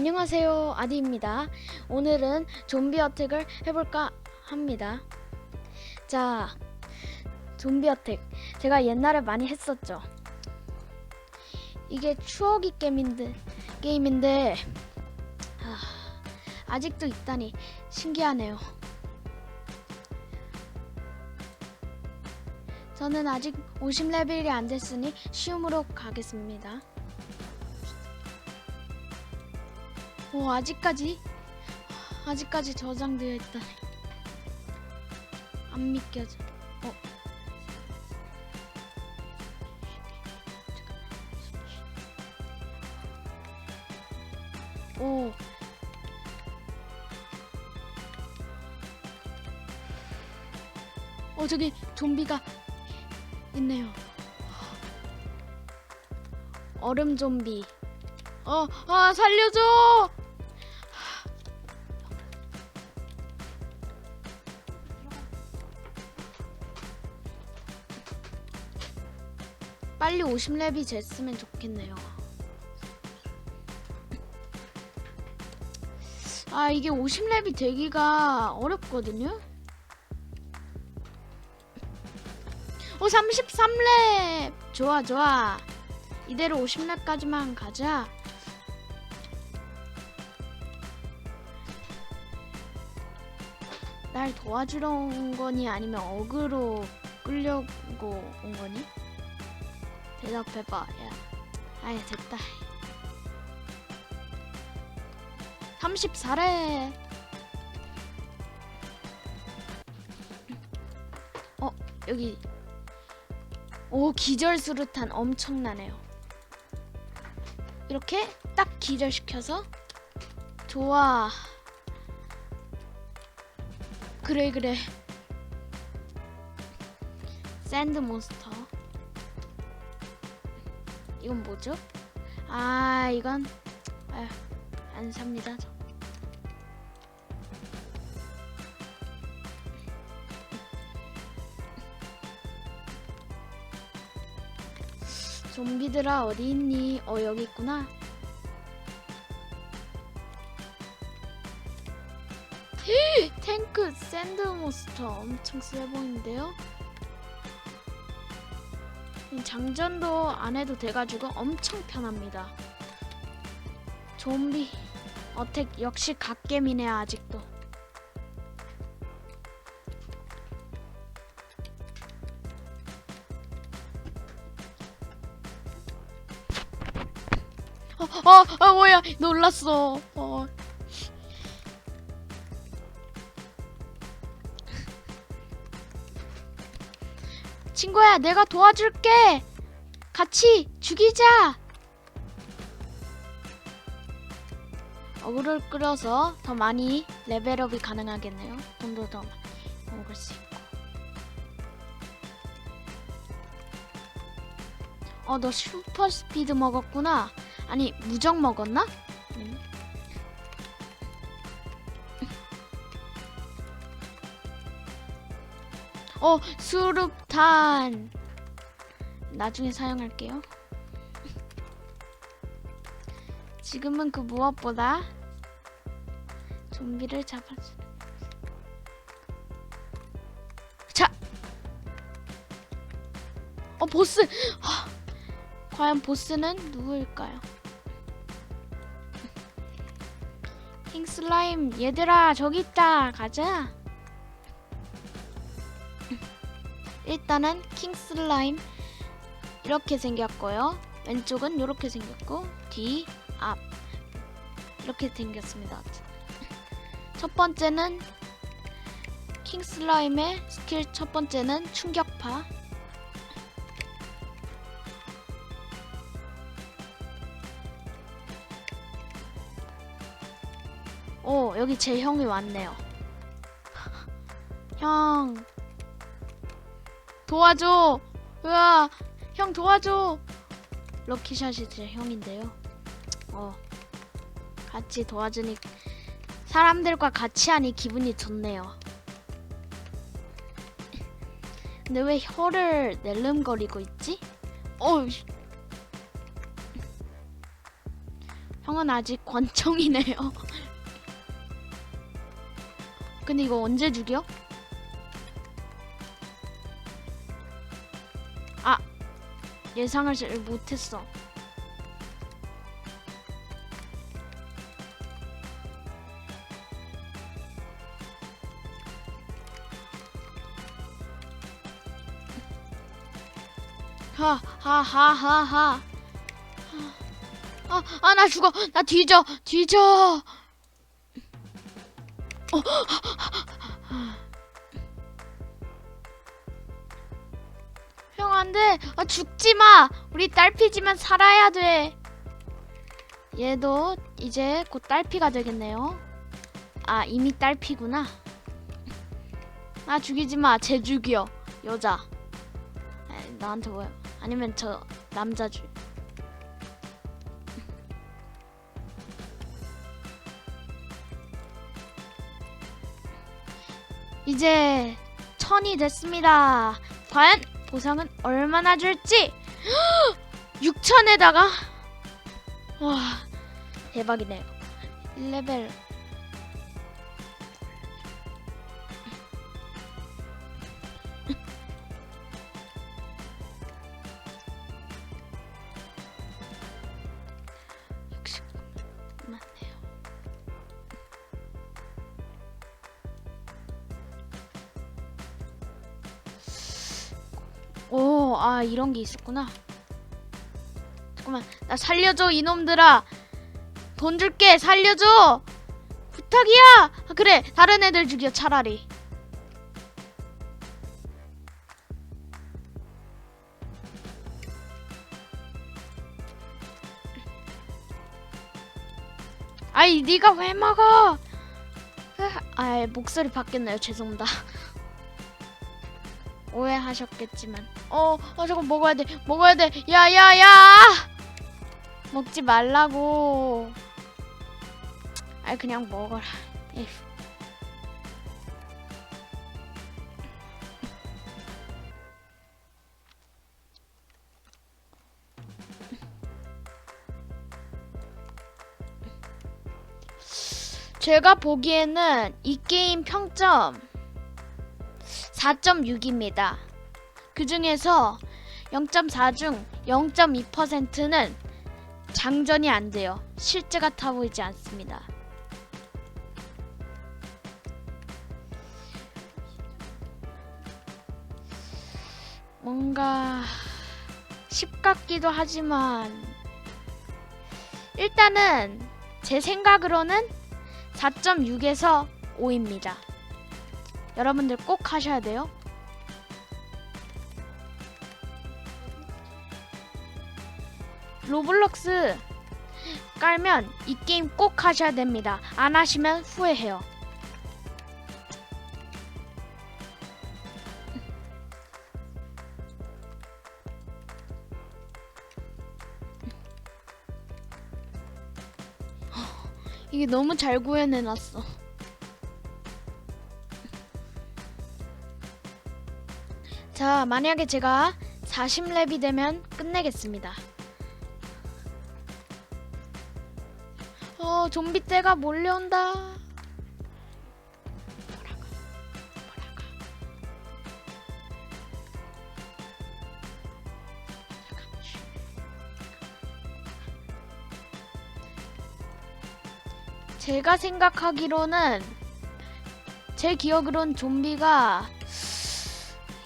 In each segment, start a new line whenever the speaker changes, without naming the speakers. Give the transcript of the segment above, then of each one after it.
안녕하세요. 아디입니다. 오늘은 좀비 어택을 해볼까 합니다. 자 좀비 어택. 제가 옛날에 많이 했었죠. 이게 추억이 게임인데 게임인데 아, 아직도 있다니 신기하네요. 저는 아직 50레벨이 안 됐으니 쉬움으로 가겠습니다 오 아직까지 아직까지 저장되어 있다니 안 믿겨져. 어. 오. 어 저기 좀비가 있네요. 얼음 좀비. 어, 아 살려줘! 빨리 50렙이 됐으면 좋겠네요. 아, 이게 50렙이 되기가 어렵거든요? 오, 33렙! 좋아, 좋아. 이대로 50렙까지만 가자. 날 도와주러 온 거니 아니면 어그로 끌려고 온 거니? 대답해봐. 야. 아예 됐다. 34래. 어 여기. 오 기절 수류탄 엄청나네요. 이렇게 딱 기절시켜서 좋아. 그래 그래. 샌드 몬스터 이건 뭐죠? 아 이건 아휴, 안 삽니다. 저. 좀비들아 어디 있니? 어 여기 있구나. 헤, 탱크 샌드몬스터 엄청 세 보이는데요? 장전도 안 해도 돼가지고 엄청 편합니다. 좀비 어택 역시 갓겜이네 아직도. 어, 어, 어, 뭐야, 놀랐어. 어. 친구야, 내가 도와줄게. 같이 죽이자. 어그를 끌어서 더 많이 레벨업이 가능하겠네요. 돈도 더 먹을 수 있고. 어, 너 슈퍼 스피드 먹었구나. 아니, 무적 먹었나? 음. 어, 수류탄. 나중에 사용할게요. 지금은 그 무엇보다 좀비를 잡아주. 자, 어 보스. 하, 과연 보스는 누구일까요? 킹 슬라임 얘들아 저기 있다 가자. 일단은 킹 슬라임 이렇게 생겼고요. 왼쪽은 이렇게 생겼고 뒤, 앞 이렇게 생겼습니다. 첫 번째는 킹 슬라임의 스킬 첫 번째는 충격파. 오 여기 제 형이 왔네요. 형 도와줘. 으아 형 도와줘. 럭키샷이 제 형인데요. 어, 같이 도와주니 사람들과 같이 하니 기분이 좋네요. 근데 왜 혀를 낼름거리고 있지? 어, 형은 아직 권총이네요. 근데 이거 언제 죽여? 예상을 잘 못했어. 하하하하하. 아, 아, 나 죽어. 나 뒤져. 뒤져. 어. 형, 안 돼. 아, 죽지 마. 우리 딸피지만 살아야 돼. 얘도 이제 곧 딸피가 되겠네요. 아, 이미 딸피구나. 아, 죽이지 마. 쟤 죽여. 여자. 에이, 나한테 뭐야. 아니면 저 남자 줄. 이제 천이 됐습니다. 과연 보상은 얼마나 줄지? 6천에다가 와 대박이네요. 1레벨 오, 아 이런 게 있었구나. 잠깐만, 나 살려줘 이놈들아. 돈 줄게, 살려줘. 부탁이야. 아, 그래, 다른 애들 죽여 차라리. 아이, 네가 왜 먹어? 아, 목소리 바뀌었나요? 죄송합니다. 오해하셨겠지만 어, 어 저거 먹어야 돼. 먹어야 돼. 야 야 야! 먹지 말라고. 아 그냥 먹어라. 에휴. 제가 보기에는 이 게임 평점 4.6입니다. 그 중에서 0.4 중 0.2%는 장전이 안 돼요. 실제 같아 보이지 않습니다. 뭔가 10 같기도 하지만 일단은 제 생각으로는 4.6에서 5입니다. 여러분들 꼭 하셔야 돼요. 로블록스 깔면 이 게임 꼭 하셔야 됩니다. 안 하시면 후회해요. 이게 너무 잘 구현해놨어. 자, 만약에 제가 40렙이 되면 끝내겠습니다. 어, 좀비 떼가 몰려온다. 제가 생각하기로는 제 기억으론 좀비가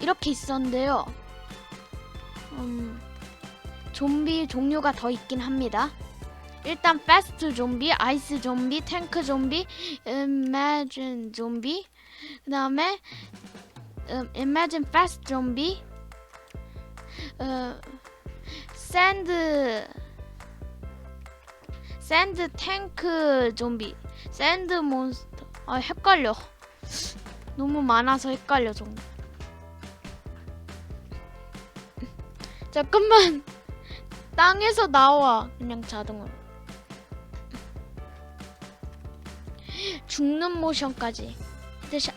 이렇게 있었는데요. 음, 좀비 종류가 더 있긴 합니다. 일단 패스트 좀비, 아이스 좀비, 탱크 좀비, 이매진 좀비, 그 다음에 음, 이매진 패스트 좀비, 어, 샌드 샌드 탱크 좀비, 샌드 몬스터. 아 헷갈려. 너무 많아서 헷갈려 좀. 잠깐만 땅에서 나와 그냥 자동으로 죽는 모션까지 헤드샷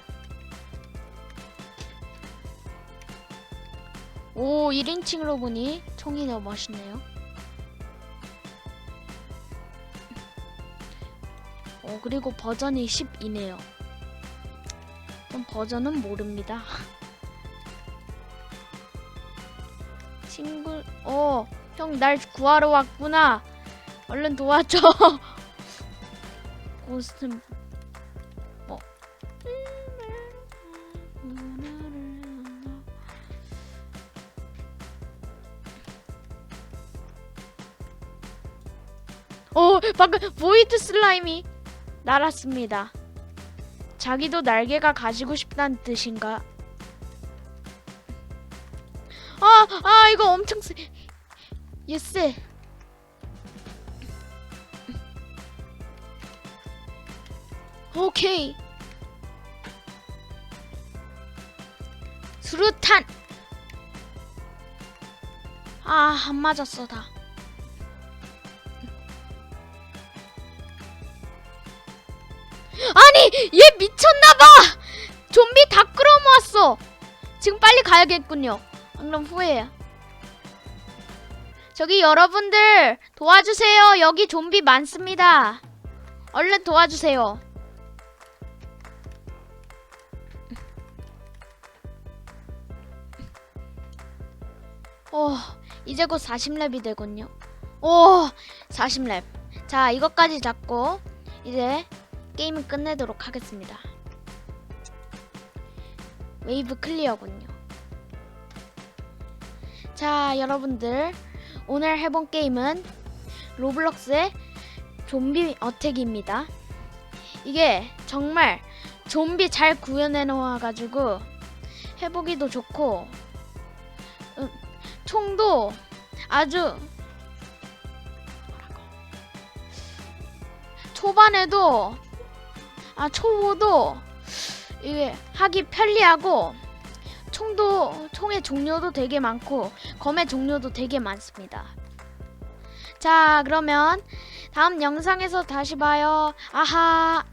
오 1인칭으로 보니 총이 더 멋있네요 어, 그리고 버전이 10이네요. 그럼 버전은 모릅니다. 친구, 어, 형 날 구하러 왔구나. 얼른 도와줘. 고스트, 어, 방금 보이드 슬라임이 날았습니다. 자기도 날개가 가지고 싶다는 뜻인가? 아, 아, 이거 엄청 세. 예스. 오케이. 수류탄. 아, 안 맞았어 다. 미쳤나봐. 좀비 다 끌어모았어. 지금 빨리 가야겠군요. 안 그럼 후회해요. 저기 여러분들 도와주세요. 여기 좀비 많습니다. 얼른 도와주세요. 어, 이제 곧 40렙이 되군요. 오, 40렙. 자, 이것까지 잡고 이제 게임을 끝내도록 하겠습니다. 웨이브 클리어군요. 자, 여러분들 오늘 해본 게임은 로블록스의 좀비 어택입니다. 이게 정말 좀비 잘 구현해 놓아가지고 해보기도 좋고 음, 총도 아주 초반에도 아 초보도 이게 하기 편리하고 총도 총의 종류도 되게 많고 검의 종류도 되게 많습니다. 자 그러면 다음 영상에서 다시 봐요. 아하.